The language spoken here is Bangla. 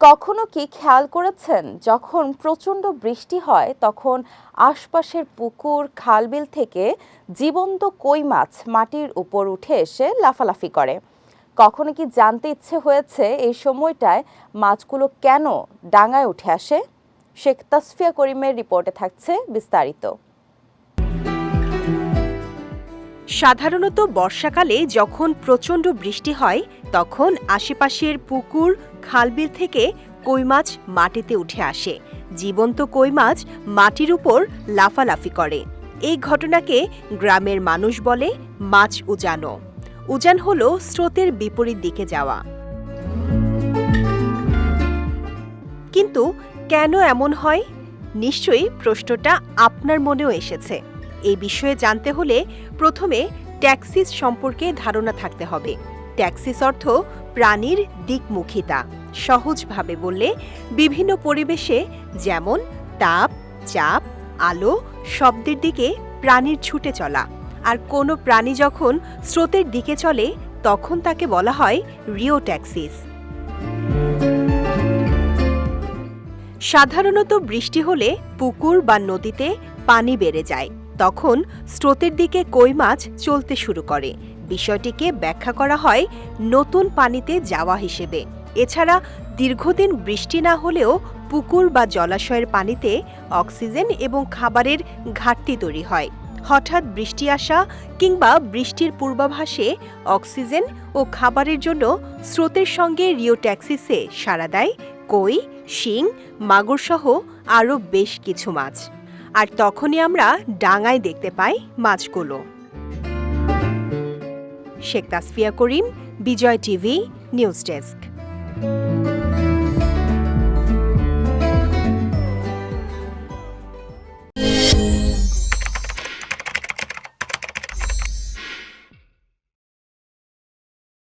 কখনো কি খেয়াল করেছেন? যখন প্রচণ্ড বৃষ্টি হয়, তখন আশপাশের পুকুর, খালবিল থেকে জীবন্ত কই মাছ মাটির উপর উঠে এসে লাফালাফি করে। কখনো কি জানতে ইচ্ছে হয়েছে এই সময়টায় মাছগুলো কেন ডাঙায় উঠে আসে? শেখ তাসফিয়া করিমের রিপোর্টে থাকছে বিস্তারিত। সাধারণত বর্ষাকালে যখন প্রচণ্ড বৃষ্টি হয়, তখন আশেপাশের পুকুর, খালবিল থেকে কই মাছ মাটিতে উঠে আসে। জীবন্ত কই মাছ মাটির উপর লাফালাফি করে। এই ঘটনাকে গ্রামের মানুষ বলে মাছ উজানো। উজান হল স্রোতের বিপরীত দিকে যাওয়া। কিন্তু কেন এমন হয়? নিশ্চয়ই প্রশ্নটা আপনার মনেও এসেছে। এই বিষয়ে জানতে হলে প্রথমে ট্যাক্সিস সম্পর্কে ধারণা থাকতে হবে। ট্যাক্সিস অর্থ প্রাণীর দিকমুখিতা। সহজভাবে বললে বিভিন্ন পরিবেশে যেমন তাপ, চাপ, আলো শব্দের দিকে প্রাণীর ছুটে চলা। আর কোনো প্রাণী যখন স্রোতের দিকে চলে, তখন তাকে বলা হয় রিও ট্যাক্সিস সাধারণত বৃষ্টি হলে পুকুর বা নদীতে পানি বেড়ে যায়। তখন স্রোতের দিকে কই মাছ চলতে শুরু করে। বিষয়টিকে ব্যাখ্যা করা হয় নতুন পানিতে যাওয়া হিসেবে। এছাড়া দীর্ঘদিন বৃষ্টি না হলেও পুকুর বা জলাশয়ের পানিতে অক্সিজেন এবং খাবারের ঘাটতি তৈরি হয়। হঠাৎ বৃষ্টি আসা কিংবা বৃষ্টির পূর্বাভাসে অক্সিজেন ও খাবারের জন্য স্রোতের সঙ্গে রিওট্যাক্সিসে সাড়া দেয় কই, শিং, মাগুরসহ আরও বেশ কিছু মাছ। আর তখনই আমরা ডাঙায় দেখতে পাই মাছগুলো। Sheikh Tasfia Karim Bijoy TV news desk.